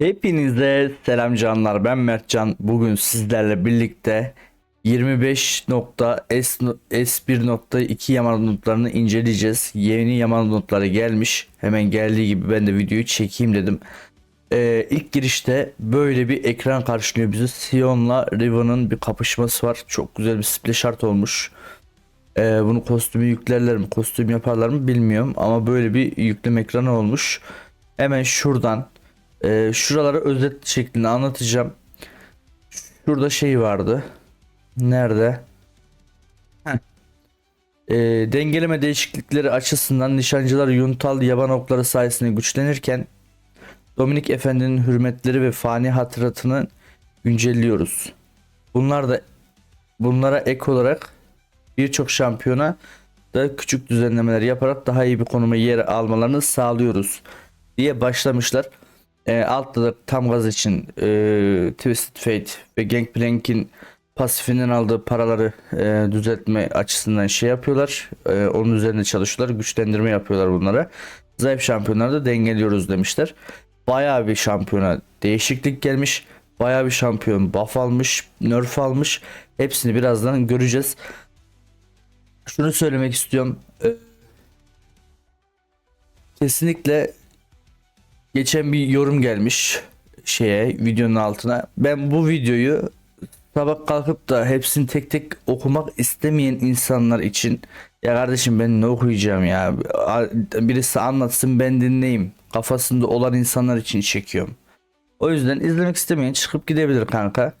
Hepinize selam canlar. Ben Mertcan. Bugün sizlerle birlikte 25.s1.2 Yaman notlarını inceleyeceğiz. Yeni Yaman notları gelmiş. Hemen geldiği gibi ben de videoyu çekeyim dedim. Ee, ilk girişte böyle bir ekran karşılıyor bizi. Sion'la Riven'ın bir kapışması var. Çok güzel bir splash art olmuş. Ee, bunu kostümü yüklerler mi kostüm yaparlar mı bilmiyorum ama böyle bir yükleme ekranı olmuş. Hemen şuradan ee, şuraları özet şeklinde anlatacağım. Şurada şey vardı. Nerede? Heh. Ee, dengeleme değişiklikleri açısından nişancılar yuntal yaban okları sayesinde güçlenirken Dominik Efendi'nin hürmetleri ve fani hatıratını güncelliyoruz. Bunlar da bunlara ek olarak birçok şampiyona da küçük düzenlemeler yaparak daha iyi bir konuma yer almalarını sağlıyoruz diye başlamışlar. E, altta da tam gaz için e, Twisted Fate ve Gangplank'in pasifinden aldığı paraları e, düzeltme açısından şey yapıyorlar. E, onun üzerinde çalışıyorlar. Güçlendirme yapıyorlar bunlara. Zayıf şampiyonları da dengeliyoruz demişler. Bayağı bir şampiyona değişiklik gelmiş. Bayağı bir şampiyon buff almış, nerf almış. Hepsini birazdan göreceğiz. Şunu söylemek istiyorum. E, kesinlikle geçen bir yorum gelmiş şeye videonun altına. Ben bu videoyu sabah kalkıp da hepsini tek tek okumak istemeyen insanlar için ya kardeşim ben ne okuyacağım ya birisi anlatsın ben dinleyeyim kafasında olan insanlar için çekiyorum. O yüzden izlemek istemeyen çıkıp gidebilir kanka.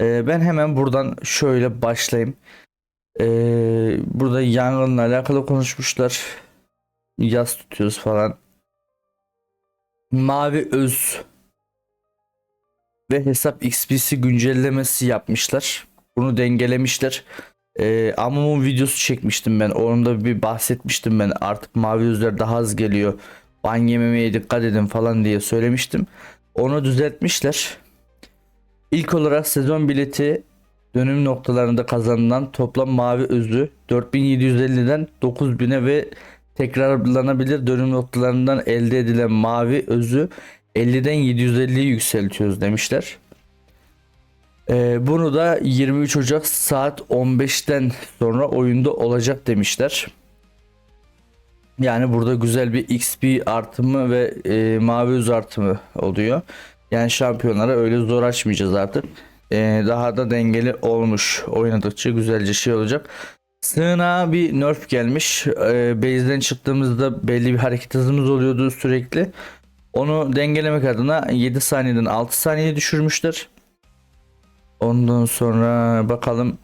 Ee, ben hemen buradan şöyle başlayayım. Ee, burada yangınla alakalı konuşmuşlar. Yaz tutuyoruz falan mavi öz ve hesap XP'si güncellemesi yapmışlar. Bunu dengelemişler. Ee, Amum'un videosu çekmiştim ben. Onda bir bahsetmiştim ben. Artık mavi özler daha az geliyor. Ban yememeye dikkat edin falan diye söylemiştim. Onu düzeltmişler. İlk olarak sezon bileti dönüm noktalarında kazanılan toplam mavi özü 4750'den 9000'e ve tekrarlanabilir dönüm noktalarından elde edilen mavi özü 50'den 750'ye yükseltiyoruz demişler. Ee, bunu da 23 Ocak saat 15'ten sonra oyunda olacak demişler. Yani burada güzel bir XP artımı ve e, mavi öz artımı oluyor. Yani şampiyonlara öyle zor açmayacağız artık. Ee, daha da dengeli olmuş oynadıkça güzelce şey olacak. Sığınağa bir nerf gelmiş. Ee, base'den çıktığımızda belli bir hareket hızımız oluyordu sürekli. Onu dengelemek adına 7 saniyeden 6 saniye düşürmüşler. Ondan sonra bakalım.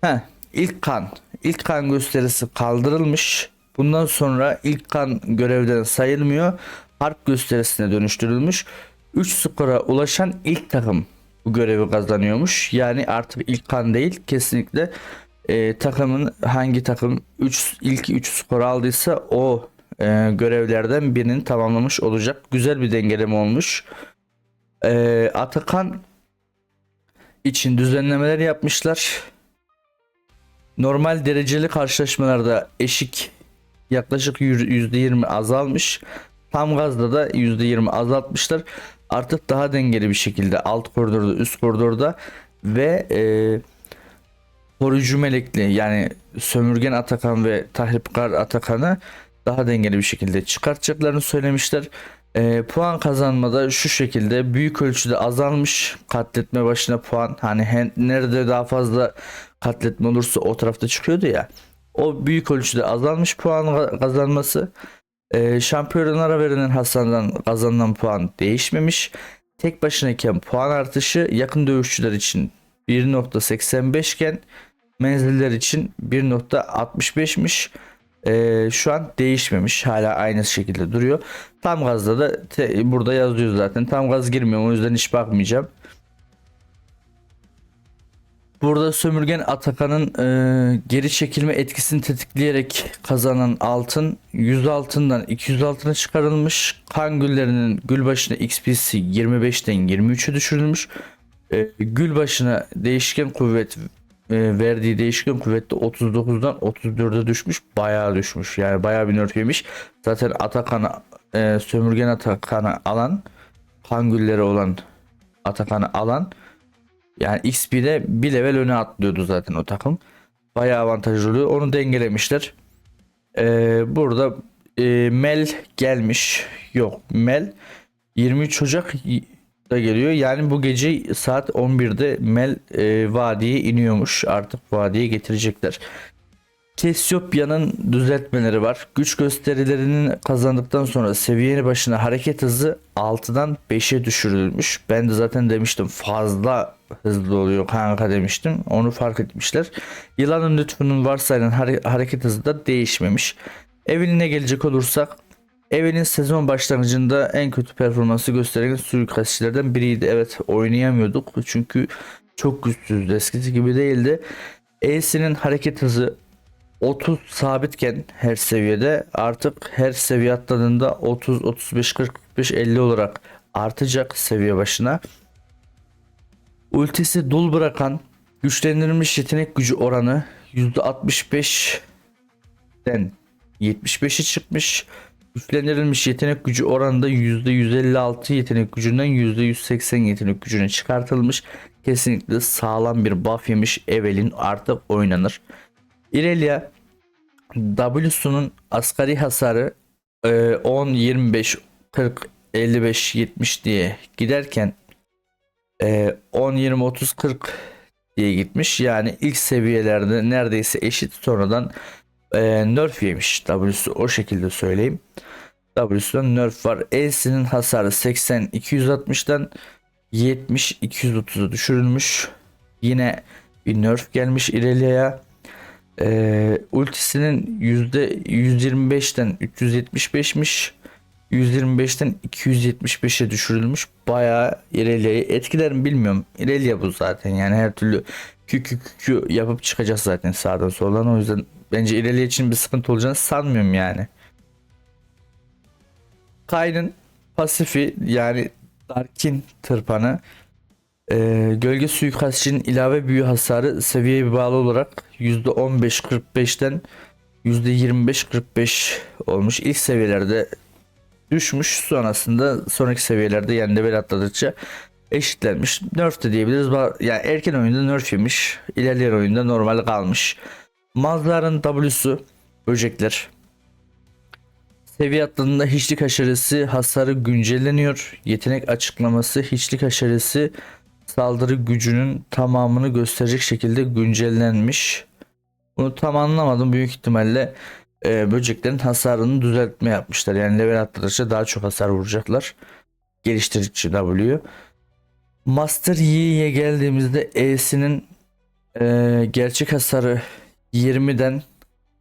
Heh, ilk kan. İlk kan gösterisi kaldırılmış. Bundan sonra ilk kan görevden sayılmıyor. Harp gösterisine dönüştürülmüş. 3 skora ulaşan ilk takım bu görevi kazanıyormuş. Yani artık ilk kan değil kesinlikle e, takımın hangi takım 3 ilk 3 skor aldıysa o e, görevlerden birini tamamlamış olacak. Güzel bir dengeleme olmuş. E, Atakan için düzenlemeler yapmışlar. Normal dereceli karşılaşmalarda eşik yaklaşık %20 azalmış. Tam gazda da %20 azaltmışlar. Artık daha dengeli bir şekilde alt koridorda üst koridorda ve eee koruyucu melekli yani sömürgen Atakan ve tahripkar Atakan'ı daha dengeli bir şekilde çıkartacaklarını söylemişler. E, puan kazanmada şu şekilde büyük ölçüde azalmış katletme başına puan. Hani nerede daha fazla katletme olursa o tarafta çıkıyordu ya. O büyük ölçüde azalmış puan kazanması. E, şampiyonlara verilen hasardan kazanılan puan değişmemiş. Tek başınayken puan artışı yakın dövüşçüler için 1.85 iken menziller için 1.65'miş. Ee, şu an değişmemiş. Hala aynı şekilde duruyor. Tam gazda da te, burada yazıyor zaten. Tam gaz girmiyor. O yüzden hiç bakmayacağım. Burada sömürgen Atakan'ın e, geri çekilme etkisini tetikleyerek kazanan altın 100 altından 200 altına çıkarılmış. Kan güllerinin gül başına XP'si 25'ten 23'e düşürülmüş. E, gül başına değişken kuvvet e, verdiği değişken kuvvette 39'dan 34'e düşmüş. Bayağı düşmüş. Yani bayağı bir nerf yemiş. Zaten Atakan'ı e, sömürgen Atakan'ı alan Kangülleri olan Atakan'ı alan yani XP'de bir level öne atlıyordu zaten o takım. Bayağı avantajlı oluyor. Onu dengelemişler. Ee, burada e, Mel gelmiş. Yok Mel 23 Ocak da geliyor. Yani bu gece saat 11'de Mel e, vadiye iniyormuş. Artık vadiye getirecekler. Kesyopya'nın düzeltmeleri var. Güç gösterilerini kazandıktan sonra seviyenin başına hareket hızı 6'dan 5'e düşürülmüş. Ben de zaten demiştim fazla hızlı oluyor kanka demiştim. Onu fark etmişler. Yılanın lütfunun varsayılan hare- hareket hızı da değişmemiş. Evelin'e gelecek olursak Evelyn sezon başlangıcında en kötü performansı gösteren suikastçilerden biriydi. Evet oynayamıyorduk çünkü çok güçsüzdü eskisi gibi değildi. Ace'nin hareket hızı 30 sabitken her seviyede artık her seviye atladığında 30, 35, 40, 45, 50 olarak artacak seviye başına. Ultisi dul bırakan güçlendirilmiş yetenek gücü oranı %65'den 75'e çıkmış. Güçlendirilmiş yetenek gücü oranında %156 yetenek gücünden %180 yetenek gücüne çıkartılmış. Kesinlikle sağlam bir buff yemiş Evelyn artık oynanır. Irelia W'sunun asgari hasarı e, 10, 25, 40, 55, 70 diye giderken e, 10, 20, 30, 40 diye gitmiş. Yani ilk seviyelerde neredeyse eşit sonradan e, nerf yemiş W'su o şekilde söyleyeyim. W'sunun nerf var. E'sinin hasarı 80 260'dan 70 230'a düşürülmüş. Yine bir nerf gelmiş Irelia'ya. Ee, ultisinin %125'ten 375'miş. 125'ten 275'e düşürülmüş. Bayağı Irelia'yı etkiler mi bilmiyorum. Irelia bu zaten yani her türlü kü kü kü kü yapıp çıkacak zaten sağdan soldan. O yüzden bence Irelia için bir sıkıntı olacağını sanmıyorum yani. Kayn'ın pasifi yani Darkin tırpanı e, gölge suikastçının ilave büyü hasarı seviyeye bağlı olarak %15-45'ten %25-45 olmuş. İlk seviyelerde düşmüş. Sonrasında sonraki seviyelerde yani level atladıkça eşitlenmiş. Nerf de diyebiliriz. Yani erken oyunda nerf yemiş. İlerleyen oyunda normal kalmış. Mazların W'su böcekler. Seviye atladığında hiçlik aşırısı hasarı güncelleniyor. Yetenek açıklaması hiçlik aşırısı saldırı gücünün tamamını gösterecek şekilde güncellenmiş. Bunu tam anlamadım. Büyük ihtimalle e, böceklerin hasarını düzeltme yapmışlar. Yani level atladıkça daha çok hasar vuracaklar. Geliştirdikçe W. Master Yi'ye geldiğimizde E'sinin e, gerçek hasarı 20'den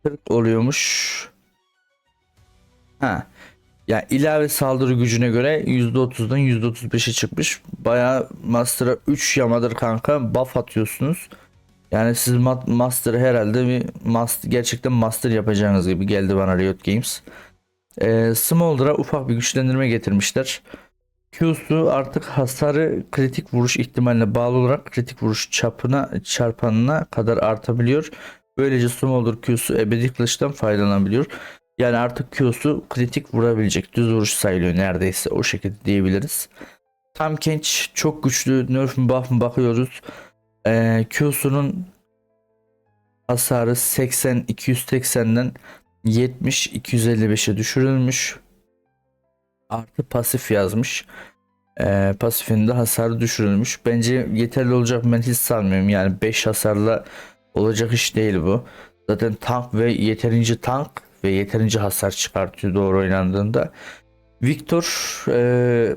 40 oluyormuş. Ha. Yani ilave saldırı gücüne göre %30'dan %35'e çıkmış. Baya Master'a 3 yamadır kanka buff atıyorsunuz. Yani siz ma- Master'ı herhalde bir master, gerçekten Master yapacağınız gibi geldi bana Riot Games. Ee, Smolder'a ufak bir güçlendirme getirmişler. Q'su artık hasarı kritik vuruş ihtimaline bağlı olarak kritik vuruş çapına çarpanına kadar artabiliyor. Böylece Smolder Q'su ebedi kılıçtan faydalanabiliyor. Yani artık Q'su kritik vurabilecek. Düz vuruş sayılıyor neredeyse. O şekilde diyebiliriz. Tam Kench çok güçlü. Nerf mi buff mı bakıyoruz. Ee, Q'sunun hasarı 80 280'den 70 255'e düşürülmüş. Artı pasif yazmış. Ee, pasifinde hasarı düşürülmüş. Bence yeterli olacak ben hiç sanmıyorum. Yani 5 hasarla olacak iş değil bu. Zaten tank ve yeterince tank ve yeterince hasar çıkartıyor doğru oynandığında. Victor e,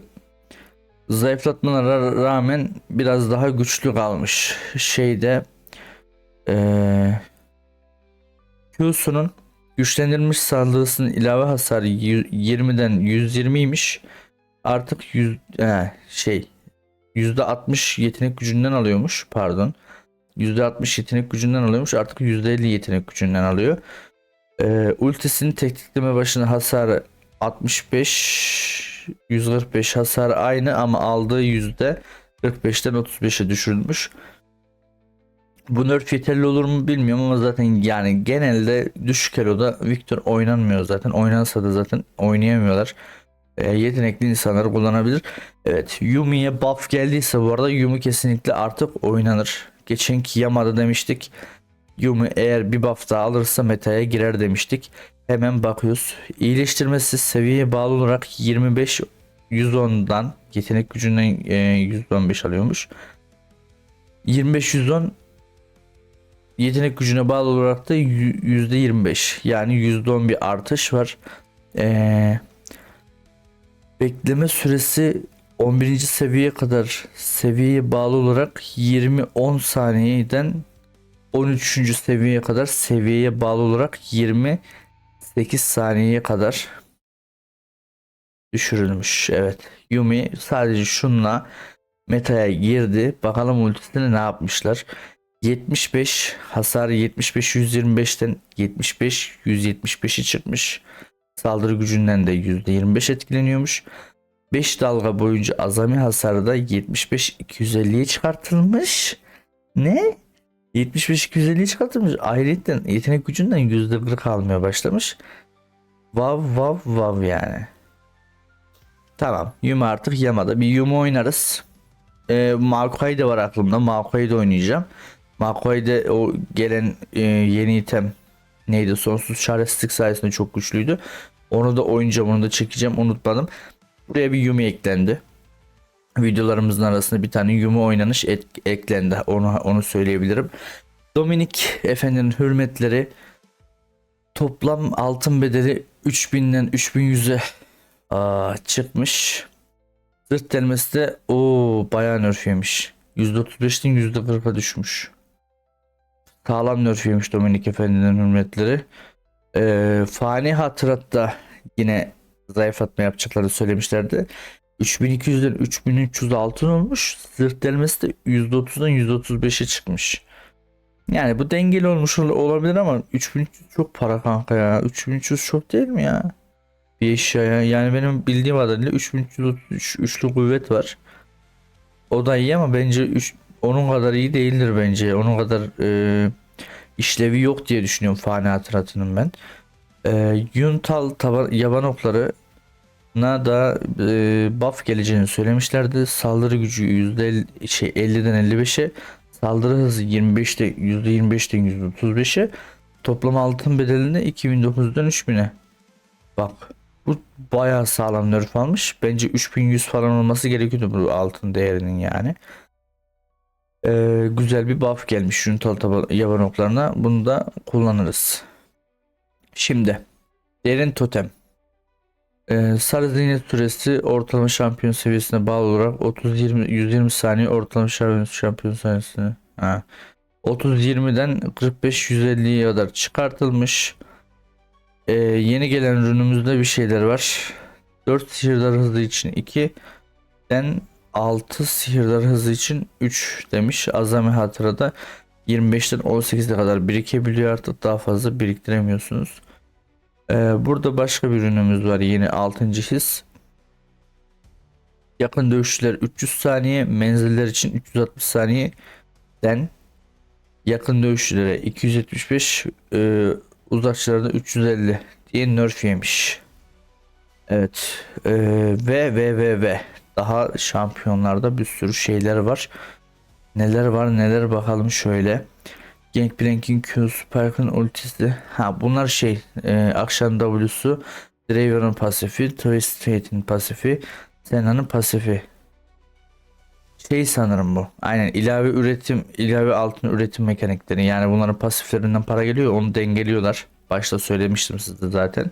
zayıflatmalara rağmen biraz daha güçlü kalmış. Şeyde e, Q'sunun güçlendirilmiş saldırısının ilave hasarı 20'den 120'ymiş. Artık 100 he, şey %60 yetenek gücünden alıyormuş pardon. %60 yetenek gücünden alıyormuş artık %50 yetenek gücünden alıyor. Ee, ultisinin teknikleme başına hasarı 65 145 hasar aynı ama aldığı yüzde 45'ten 35'e düşürülmüş. Bu nerf yeterli olur mu bilmiyorum ama zaten yani genelde düşük eloda Victor oynanmıyor zaten. Oynansa da zaten oynayamıyorlar. e, yetenekli insanlar kullanabilir. Evet Yumi'ye buff geldiyse bu arada Yumi kesinlikle artık oynanır. Geçenki Yamada demiştik. Yumi eğer bir buff daha alırsa metaya girer demiştik. Hemen bakıyoruz. İyileştirmesi seviyeye bağlı olarak 25 110'dan yetenek gücünden e, 115 alıyormuş. 25 110 yetenek gücüne bağlı olarak da yü- %25 yani %10 bir artış var. Ee, bekleme süresi 11. seviyeye kadar seviyeye bağlı olarak 20-10 saniyeden 13. seviyeye kadar seviyeye bağlı olarak 28 saniyeye kadar düşürülmüş. Evet. Yumi sadece şunla metaya girdi. Bakalım ultisini ne yapmışlar. 75 hasar 75 125'ten 75 175'i çıkmış. Saldırı gücünden de %25 etkileniyormuş. 5 dalga boyunca azami hasarı da 75 250'ye çıkartılmış. Ne? 75 250'ye çıkartılmış. Ayrıca yetenek gücünden %40 almaya başlamış. Vav vav vav yani. Tamam. Yumi artık Yamada. Bir Yumi oynarız. Ee, Maokai de var aklımda. Maokai de oynayacağım. Maokai o gelen e, yeni item neydi? Sonsuz çaresizlik sayesinde çok güçlüydü. Onu da oynayacağım. Onu da çekeceğim. Unutmadım. Buraya bir Yumi eklendi. Videolarımızın arasında bir tane Yumi oynanış et- eklendi. Onu onu söyleyebilirim. Dominik efendinin hürmetleri toplam altın bedeli 3000'den 3100'e Aa, çıkmış. Zırt delmesi de o bayağı nerf yemiş. %35'ten %40'a düşmüş. Sağlam nerf yemiş Dominik Efendi'nin hürmetleri. Ee, fani hatıratta yine zayıflatma yapacaklarını söylemişlerdi. 3200'den 3300 altın olmuş. Zırt delmesi de %30'dan %35'e çıkmış. Yani bu dengeli olmuş ol- olabilir ama 3300 çok para kanka ya. 3300 çok değil mi ya? bir eşyaya. Yani benim bildiğim kadarıyla 3333 üçlü kuvvet var. O da iyi ama bence üç, onun kadar iyi değildir bence. Onun kadar e, işlevi yok diye düşünüyorum fani hatıratının ben. E, Yuntal taban, yaban okları na da e, buff geleceğini söylemişlerdi. Saldırı gücü %50 şey 50'den 55'e, saldırı hızı 25'te %25'ten %35'e, toplam altın bedelini 2009'dan 3000'e. Bak bu bayağı sağlam nerf almış. Bence 3100 falan olması gerekiyordu bu altın değerinin yani. Ee, güzel bir buff gelmiş Juntal taba- yaban oklarına. Bunu da kullanırız. Şimdi derin totem. Ee, sarı zinet süresi ortalama şampiyon seviyesine bağlı olarak 30-20 120 saniye ortalama şampiyon, sayesinde. Ha. 30-20'den 45-150'ye kadar çıkartılmış. Ee, yeni gelen ürünümüzde bir şeyler var. 4 sihirdar hızı için 2 den 6 sihirdar hızı için 3 demiş. Azami hatırada 25'ten 18'e kadar birikebiliyor artık daha fazla biriktiremiyorsunuz. Ee, burada başka bir ürünümüz var yeni 6. his. Yakın dövüşçüler 300 saniye, menziller için 360 saniye den yakın dövüşçülere 275 e, uzakçılarda 350 diye nerf yemiş. Evet. Ee, ve ve ve ve daha şampiyonlarda bir sürü şeyler var. Neler var neler bakalım şöyle. Gangplank'in Q, Spike'ın ultisi. Ha bunlar şey e, akşam W'su, Draven'ın pasifi, Twisted pasifi, Senna'nın pasifi. Şey sanırım bu. Aynen ilave üretim, ilave altın üretim mekanikleri. Yani bunların pasiflerinden para geliyor. Onu dengeliyorlar. Başta söylemiştim size zaten.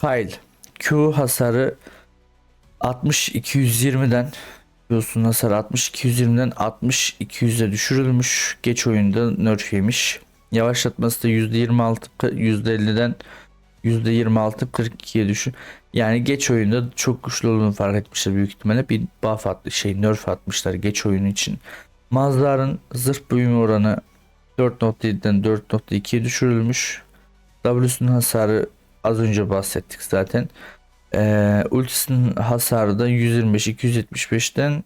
Kyle. Q hasarı 60 220'den Q'sun hasarı 60 220'den 60 200'e düşürülmüş. Geç oyunda nerf yemiş. Yavaşlatması da %26 %50'den %26 42'ye düşün. Yani geç oyunda çok güçlü olduğunu fark etmişler büyük ihtimalle. Bir buff atlı şey nerf atmışlar geç oyun için. Mazdar'ın zırh büyüme oranı 4.7'den 4.2'ye düşürülmüş. W'sunun hasarı az önce bahsettik zaten. Ee, ultisinin hasarı da 125 275'ten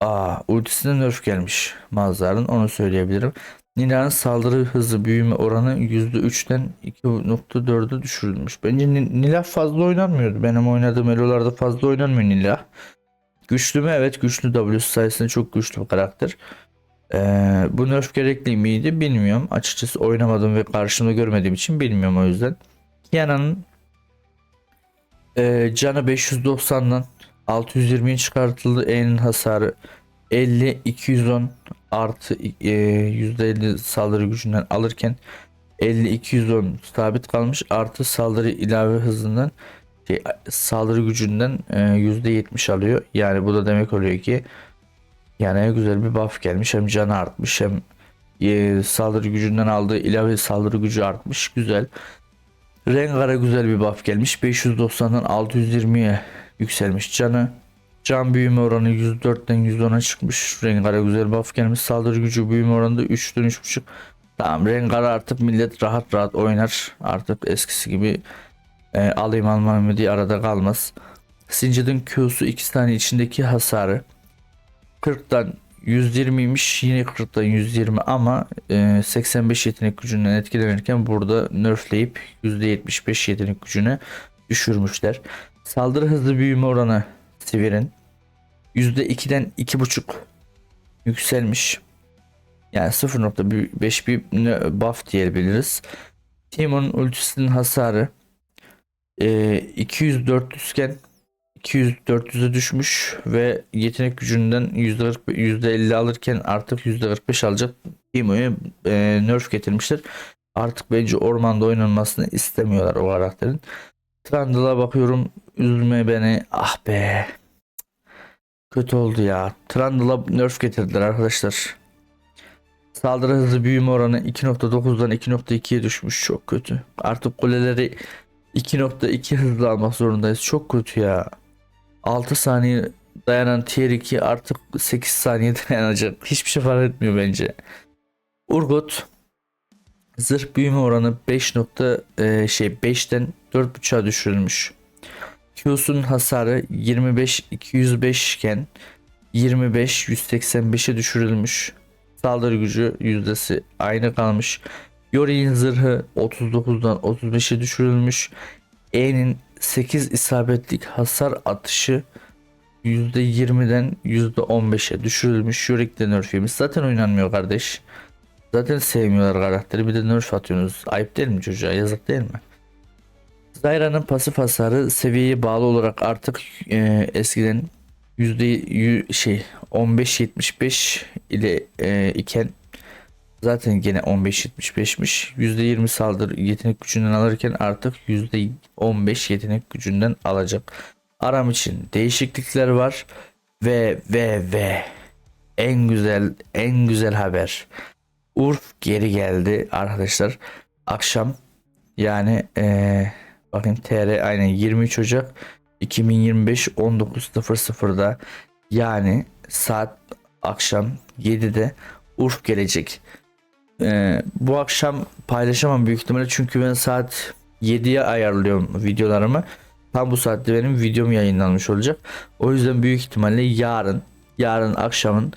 Aa, ultisine nerf gelmiş Mazdar'ın onu söyleyebilirim. Nila'nın saldırı hızı büyüme oranı %3'ten 2.4'e düşürülmüş. Bence Ni- Nila fazla oynanmıyordu. Benim oynadığım elolarda fazla oynanmıyor Nila. Güçlü mü? Evet güçlü W sayesinde çok güçlü bir karakter. Ee, bu nerf gerekli miydi bilmiyorum. Açıkçası oynamadım ve karşımda görmediğim için bilmiyorum o yüzden. Kiana'nın e, canı 590'dan 620'ye çıkartıldı. E'nin hasarı 50 210 artı e, %50 saldırı gücünden alırken 50 210 sabit kalmış artı saldırı ilave hızından şey, saldırı gücünden e, %70 alıyor. Yani bu da demek oluyor ki yani güzel bir buff gelmiş. Hem canı artmış hem e, saldırı gücünden aldığı ilave saldırı gücü artmış. Güzel. Rengar'a güzel bir buff gelmiş. 590'dan 620'ye yükselmiş canı. Can büyüme oranı 104'ten 110'a çıkmış. Rengar'a güzel buff gelmiş. Saldırı gücü büyüme oranı da 3'ten 3.5. Tamam Rengar artık millet rahat rahat oynar. Artık eskisi gibi e, alayım almam mı diye arada kalmaz. Sincid'in Q'su 2 tane içindeki hasarı 40'tan 120'ymiş yine 40'tan 120 ama e, 85 yetenek gücünden etkilenirken burada nerfleyip %75 yetenek gücüne düşürmüşler. Saldırı hızı büyüme oranı Sivir'in %2'den 2.5 yükselmiş. Yani 0.5 bir buff diyebiliriz. Timon'un ultisinin hasarı e, 200-400 iken 200-400'e düşmüş ve yetenek gücünden %40, %50 alırken artık %45 alacak Timo'ya e, nerf getirmişler. Artık bence ormanda oynanmasını istemiyorlar o karakterin. Trundle'a bakıyorum üzülme beni ah be kötü oldu ya. Trundle'a nerf getirdiler arkadaşlar. Saldırı hızı büyüme oranı 2.9'dan 2.2'ye düşmüş çok kötü. Artık kuleleri 2.2 hızlı almak zorundayız. Çok kötü ya. 6 saniye dayanan tier 2 artık 8 saniye dayanacak. Hiçbir şey fark etmiyor bence. Urgot zırh büyüme oranı 5 nokta e, şey 5'ten 4.5'a düşürülmüş. Q'sun hasarı 25 205 iken 25 185'e düşürülmüş. Saldırı gücü yüzdesi aynı kalmış. Yori'nin zırhı 39'dan 35'e düşürülmüş. E'nin 8 isabetlik hasar atışı %20'den %15'e düşürülmüş. Yorick de nerf yemiş. Zaten oynanmıyor kardeş. Zaten sevmiyorlar karakteri. Bir de nerf atıyorsunuz. Ayıp değil mi çocuğa? Yazık değil mi? Zyra'nın pasif hasarı seviyeye bağlı olarak artık e, eskiden yüzde yü- şey 15-75 ile e, iken zaten gene 15-75'miş. %20 saldırı yetenek gücünden alırken artık %15 yetenek gücünden alacak. Aram için değişiklikler var ve ve ve en güzel en güzel haber. Urf geri geldi arkadaşlar. Akşam yani eee bakın TR aynen 23 Ocak 2025 19.00'da yani saat akşam 7'de Urf gelecek. Ee, bu akşam paylaşamam büyük ihtimalle çünkü ben saat 7'ye ayarlıyorum videolarımı. Tam bu saatte benim videom yayınlanmış olacak. O yüzden büyük ihtimalle yarın yarın akşamın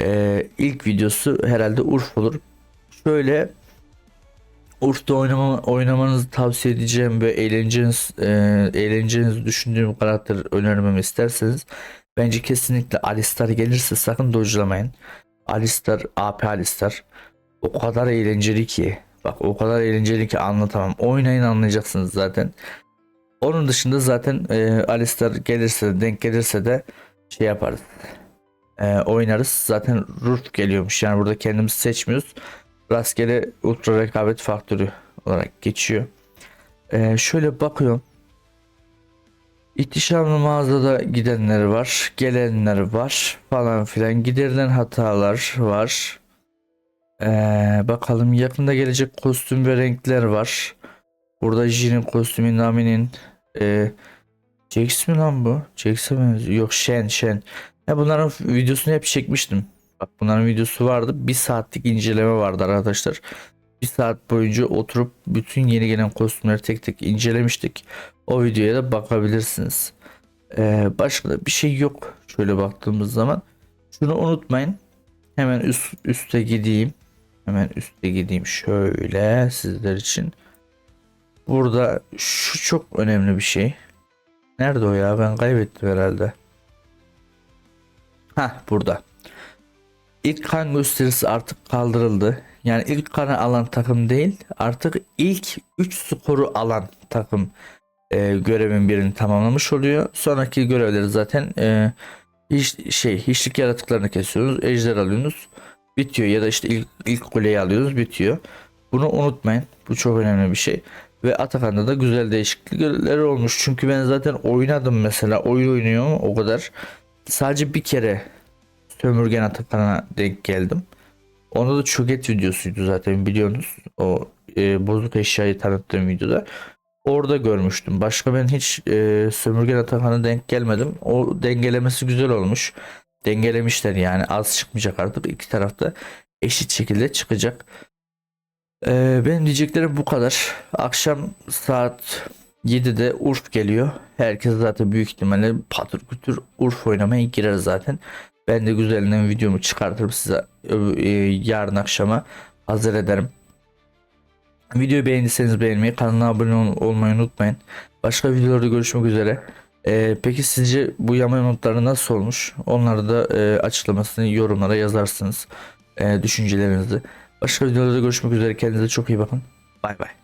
e, ilk videosu herhalde Urf olur. Şöyle Urf'ta oynama, oynamanızı tavsiye edeceğim ve eğleneceğiniz, e, eğleneceğinizi düşündüğüm karakter önermemi isterseniz bence kesinlikle Alistar gelirse sakın dojlamayın. Alistar, AP Alistar o kadar eğlenceli ki bak o kadar eğlenceli ki anlatamam. Oynayın anlayacaksınız zaten. Onun dışında zaten e, Alistar gelirse de denk gelirse de şey yaparız. E, oynarız. Zaten Rurf geliyormuş. Yani burada kendimiz seçmiyoruz. Rastgele ultra rekabet faktörü olarak geçiyor. E, şöyle bakıyorum. İhtişamlı mağazada gidenler var, gelenler var falan filan. Giderilen hatalar var. Ee, bakalım yakında gelecek kostüm ve renkler var. Burada Jin'in kostümü Nami'nin e, Jax mi lan bu? Jax'e benziyor. Yok Shen Shen. Ya bunların videosunu hep çekmiştim. Bak bunların videosu vardı. Bir saatlik inceleme vardı arkadaşlar. Bir saat boyunca oturup bütün yeni gelen kostümleri tek tek incelemiştik. O videoya da bakabilirsiniz. Ee, başka da bir şey yok. Şöyle baktığımız zaman. Şunu unutmayın. Hemen üst, üste gideyim. Hemen üste gideyim şöyle sizler için. Burada şu çok önemli bir şey. Nerede o ya? Ben kaybettim herhalde. Ha burada. İlk kan gösterisi artık kaldırıldı. Yani ilk kanı alan takım değil, artık ilk 3 skoru alan takım e, görevin birini tamamlamış oluyor. Sonraki görevleri zaten e, hiç şey hiçlik yaratıklarını kesiyorsunuz, ejder alıyorsunuz, bitiyor ya da işte ilk ilk kuleyi alıyorsunuz, bitiyor. Bunu unutmayın. Bu çok önemli bir şey. Ve Atakan'da da güzel değişiklikler olmuş. Çünkü ben zaten oynadım mesela. Oyun oynuyorum o kadar. Sadece bir kere Sömürgen Atakan'a denk geldim. Onda da çöket videosuydu zaten biliyorsunuz. O e, bozuk eşyayı tanıttığım videoda. Orada görmüştüm. Başka ben hiç e, Sömürgen Atakan'a denk gelmedim. O dengelemesi güzel olmuş. Dengelemişler yani az çıkmayacak artık. iki tarafta eşit şekilde çıkacak. E, benim diyeceklerim bu kadar. Akşam saat 7'de Urf geliyor. Herkes zaten büyük ihtimalle patır kütür Urf oynamaya girer zaten. Ben de güzelinden videomu çıkartırım size e, yarın akşama hazır ederim. Videoyu beğendiyseniz beğenmeyi, kanala abone ol- olmayı unutmayın. Başka videolarda görüşmek üzere. E, peki sizce bu yama notları nasıl olmuş? Onları da e, açıklamasını yorumlara yazarsınız. E, düşüncelerinizi. Başka videolarda görüşmek üzere. Kendinize çok iyi bakın. Bay bay.